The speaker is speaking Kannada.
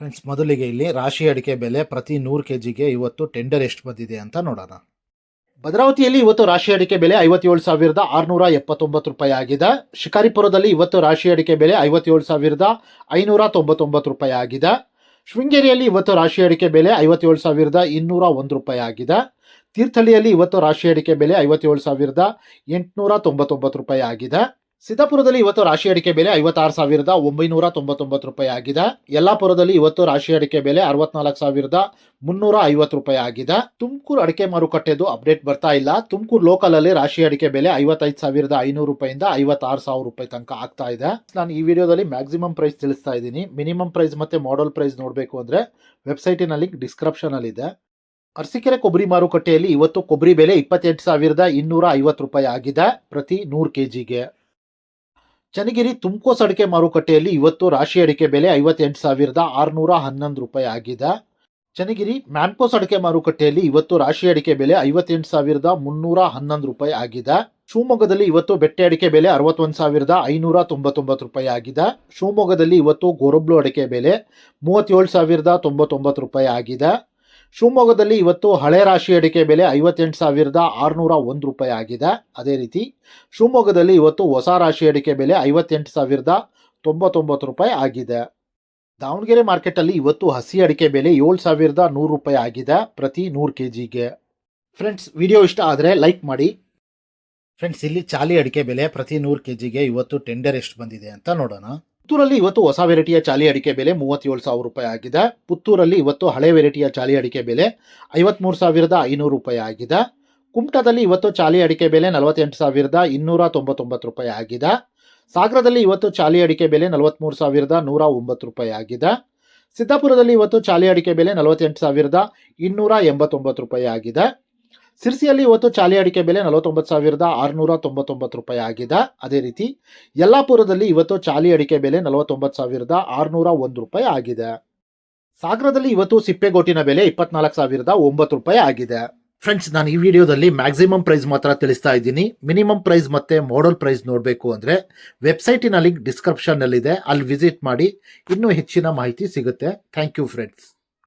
ಫ್ರೆಂಡ್ಸ್ ಮೊದಲಿಗೆ ಇಲ್ಲಿ ರಾಶಿ ಅಡಿಕೆ ಬೆಲೆ ಪ್ರತಿ ನೂರು ಕೆ ಜಿಗೆ ಇವತ್ತು ಟೆಂಡರ್ ಎಷ್ಟು ಬಂದಿದೆ ಅಂತ ನೋಡೋಣ. ಭದ್ರಾವತಿಯಲ್ಲಿ ಇವತ್ತು ರಾಶಿ ಅಡಿಕೆ ಬೆಲೆ ಐವತ್ತೇಳು ಸಾವಿರದ ಆರುನೂರ ಎಪ್ಪತ್ತೊಂಬತ್ತು ರೂಪಾಯಿ ಆಗಿದೆ. ಶಿಕಾರಿಪುರದಲ್ಲಿ ಇವತ್ತು ರಾಶಿ ಅಡಿಕೆ ಬೆಲೆ ಐವತ್ತೇಳು ಸಾವಿರದ ಐನೂರ ತೊಂಬತ್ತೊಂಬತ್ತು ರೂಪಾಯಿ ಆಗಿದೆ. ಶೃಂಗೇರಿಯಲ್ಲಿ ಇವತ್ತು ರಾಶಿ ಅಡಿಕೆ ಬೆಲೆ ಐವತ್ತೇಳು ಸಾವಿರದ ಇನ್ನೂರ ಒಂದು ರೂಪಾಯಿ ಆಗಿದೆ. ತೀರ್ಥಹಳ್ಳಿಯಲ್ಲಿ ಇವತ್ತು ರಾಶಿ ಅಡಿಕೆ ಬೆಲೆ ಐವತ್ತೇಳು ಸಾವಿರದ ಎಂಟುನೂರ ತೊಂಬತ್ತೊಂಬತ್ತು ರೂಪಾಯಿ ಆಗಿದೆ. ಸಿದ್ದಾಪುರದಲ್ಲಿ ಇವತ್ತು ರಾಶಿ ಅಡಿಕೆ ಬೆಲೆ ಐವತ್ತಾರು ಸಾವಿರದ ಒಂಬೈನೂರ ತೊಂಬತ್ತೊಂಬತ್ತು ರೂಪಾಯಿ ಆಗಿದೆ. ಯಲ್ಲಾಪುರದಲ್ಲಿ ಇವತ್ತು ರಾಶಿ ಅಡಿಕೆ ಬೆಲೆ ಅರವತ್ನಾಲ್ಕು ಸಾವಿರದ ಮುನ್ನೂರ ಐವತ್ತು ರೂಪಾಯಿ ಆಗಿದೆ. ತುಮಕೂರು ಅಡಿಕೆ ಮಾರುಕಟ್ಟೆದು ಅಪ್ಡೇಟ್ ಬರ್ತಾ ಇಲ್ಲ. ತುಮಕೂರು ಲೋಕಲ್ ಅಲ್ಲಿ ರಾಶಿ ಅಡಿಕೆ ಬೆಲೆ ಐವತ್ತೈದು ಸಾವಿರದ ಐನೂರು ರೂಪಾಯಿಂದ ಐವತ್ತಾರು ಸಾವಿರ ರೂಪಾಯಿ ತನಕ ಆಗ್ತಾ ಇದೆ. ನಾನು ಈ ವಿಡಿಯೋದಲ್ಲಿ ಮ್ಯಾಕ್ಸಿಮಮ್ ಪ್ರೈಸ್ ತಿಳಿಸ್ತಾ ಇದ್ದೀನಿ. ಮಿನಿಮಮ್ ಪ್ರೈಸ್ ಮತ್ತೆ ಮಾಡಲ್ ಪ್ರೈಸ್ ನೋಡಬೇಕು ಅಂದ್ರೆ ವೆಬ್ಸೈಟಿನ ಲಿಂಕ್ ಡಿಸ್ಕ್ರಿಪ್ಷನ್ ಅಲ್ಲಿ ಇದೆ. ಅರಸೀಕೆರೆ ಕೊಬ್ಬರಿ ಮಾರುಕಟ್ಟೆಯಲ್ಲಿ ಇವತ್ತು ಕೊಬ್ಬರಿ ಬೆಲೆ ಇಪ್ಪತ್ತೆಂಟು ಸಾವಿರದ ಇನ್ನೂರ ಐವತ್ತು ರೂಪಾಯಿ ಆಗಿದೆ ಪ್ರತಿ ನೂರು ಕೆಜಿಗೆ. ಚನ್ನಗಿರಿ ತುಮಕೋಸ್ ಅಡಿಕೆ ಮಾರುಕಟ್ಟೆಯಲ್ಲಿ ಇವತ್ತು ರಾಶಿ ಅಡಿಕೆ ಬೆಲೆ ಐವತ್ತೆಂಟು ಸಾವಿರದ ಆರುನೂರ ಹನ್ನೊಂದು ರೂಪಾಯಿ ಆಗಿದೆ. ಚನ್ನಗಿರಿ ಮ್ಯಾನ್ಕೋಸ್ ಅಡಿಕೆ ಮಾರುಕಟ್ಟೆಯಲ್ಲಿ ಇವತ್ತು ರಾಶಿ ಅಡಿಕೆ ಬೆಲೆ ಐವತ್ತೆಂಟು ಸಾವಿರದ ಮುನ್ನೂರ ಹನ್ನೊಂದು ರೂಪಾಯಿ ಆಗಿದೆ. ಶಿವಮೊಗ್ಗದಲ್ಲಿ ಇವತ್ತು ಬೆಟ್ಟೆ ಅಡಿಕೆ ಬೆಲೆ ಅರವತ್ತೊಂದು ಸಾವಿರದ ಐನೂರ ತೊಂಬತ್ತೊಂಬತ್ತು ರೂಪಾಯಿ ಆಗಿದೆ. ಶಿವಮೊಗ್ಗದಲ್ಲಿ ಇವತ್ತು ಗೊರಬ್ಲು ಅಡಿಕೆ ಬೆಲೆ ಮೂವತ್ತೇಳು ಸಾವಿರದ ತೊಂಬತ್ತೊಂಬತ್ತು ರೂಪಾಯಿ ಆಗಿದೆ. ಶಿವಮೊಗ್ಗದಲ್ಲಿ ಇವತ್ತು ಹಳೆ ರಾಶಿ ಅಡಿಕೆ ಬೆಲೆ ಐವತ್ತೆಂಟು ಸಾವಿರದ ಆರುನೂರ ಒಂದು ರೂಪಾಯಿ ಆಗಿದೆ. ಅದೇ ರೀತಿ ಶಿವಮೊಗ್ಗದಲ್ಲಿ ಇವತ್ತು ಹೊಸ ರಾಶಿ ಅಡಿಕೆ ಬೆಲೆ ಐವತ್ತೆಂಟು ಸಾವಿರದ ತೊಂಬತ್ತೊಂಬತ್ತು ರೂಪಾಯಿ ಆಗಿದೆ. ದಾವಣಗೆರೆ ಮಾರ್ಕೆಟಲ್ಲಿ ಇವತ್ತು ಹಸಿ ಅಡಿಕೆ ಬೆಲೆ ಏಳು ಸಾವಿರದ ನೂರು ರೂಪಾಯಿ ಆಗಿದೆ ಪ್ರತಿ ನೂರು ಕೆ ಜಿಗೆ ಫ್ರೆಂಡ್ಸ್ ವಿಡಿಯೋ ಇಷ್ಟ ಆದರೆ ಲೈಕ್ ಮಾಡಿ. ಫ್ರೆಂಡ್ಸ್ ಇಲ್ಲಿ ಚಾಲಿ ಅಡಿಕೆ ಬೆಲೆ ಪ್ರತಿ ನೂರು ಕೆ ಜಿಗೆ ಇವತ್ತು ಟೆಂಡರ್ ಎಷ್ಟು ಬಂದಿದೆ ಅಂತ ನೋಡೋಣ. ಪುತ್ತೂರಲ್ಲಿ ಇವತ್ತು ಹೊಸ ವೆರೈಟಿಯ ಚಾಲಿ ಅಡಿಕೆ ಬೆಲೆ ಮೂವತ್ತೇಳು ಸಾವಿರ ರೂಪಾಯಿ ಆಗಿದೆ. ಪುತ್ತೂರಲ್ಲಿ ಇವತ್ತು ಹಳೆ ವೆರೈಟಿಯ ಚಾಲಿ ಅಡಿಕೆ ಬೆಲೆ ಐವತ್ಮೂರು ಸಾವಿರದ ಐನೂರು ರೂಪಾಯಿ ಆಗಿದೆ. ಕುಮಟಾದಲ್ಲಿ ಇವತ್ತು ಚಾಲಿ ಅಡಿಕೆ ಬೆಲೆ ನಲವತ್ತೆಂಟು ಸಾವಿರದ ಇನ್ನೂರ ತೊಂಬತ್ತೊಂಬತ್ತು ರೂಪಾಯಿ ಆಗಿದೆ. ಸಾಗರದಲ್ಲಿ ಇವತ್ತು ಚಾಲಿ ಅಡಿಕೆ ಬೆಲೆ ನಲವತ್ತ್ಮೂರು ಸಾವಿರದ ನೂರ ಒಂಬತ್ತು ರೂಪಾಯಿ ಆಗಿದೆ. ಸಿದ್ದಾಪುರದಲ್ಲಿ ಇವತ್ತು ಚಾಲಿ ಅಡಿಕೆ ಬೆಲೆ ನಲವತ್ತೆಂಟು ಸಾವಿರದ ಇನ್ನೂರ ಎಂಬತ್ತೊಂಬತ್ತು ರೂಪಾಯಿ ಆಗಿದೆ. ಸಿರ್ಸಿಯಲ್ಲಿ ಇವತ್ತು ಚಾಲಿ ಅಡಿಕೆ ಬೆಲೆ ನಲವತ್ತೊಂಬತ್ತು ಸಾವಿರದ ಆರುನೂರ ತೊಂಬತ್ತೊಂಬತ್ತು ರೂಪಾಯಿ ಆಗಿದೆ. ಅದೇ ರೀತಿ ಯಲ್ಲಾಪುರದಲ್ಲಿ ಇವತ್ತು ಚಾಲಿ ಅಡಿಕೆ ಬೆಲೆ ನಲವತ್ತೊಂಬತ್ತು ಸಾವಿರದ ಆರುನೂರ ಒಂದು ರೂಪಾಯಿ ಆಗಿದೆ. ಸಾಗರದಲ್ಲಿ ಇವತ್ತು ಸಿಪ್ಪೆಗೋಟಿನ ಬೆಲೆ ಇಪ್ಪತ್ನಾಲ್ಕು ಸಾವಿರದ ಒಂಬತ್ತು ರೂಪಾಯಿ ಆಗಿದೆ. ಫ್ರೆಂಡ್ಸ್ ನಾನು ಈ ವಿಡಿಯೋದಲ್ಲಿ ಮ್ಯಾಕ್ಸಿಮಮ್ ಪ್ರೈಸ್ ಮಾತ್ರ ತಿಳಿಸ್ತಾ ಇದ್ದೀನಿ. ಮಿನಿಮಮ್ ಪ್ರೈಸ್ ಮತ್ತೆ ಮಾಡಲ್ ಪ್ರೈಸ್ ನೋಡಬೇಕು ಅಂದರೆ ವೆಬ್ಸೈಟಿನ ಲಿಂಕ್ ಡಿಸ್ಕ್ರಿಪ್ಷನ್ನಲ್ಲಿದೆ ಅಲ್ಲಿ ವಿಸಿಟ್ ಮಾಡಿ ಇನ್ನೂ ಹೆಚ್ಚಿನ ಮಾಹಿತಿ ಸಿಗುತ್ತೆ. Thank you friends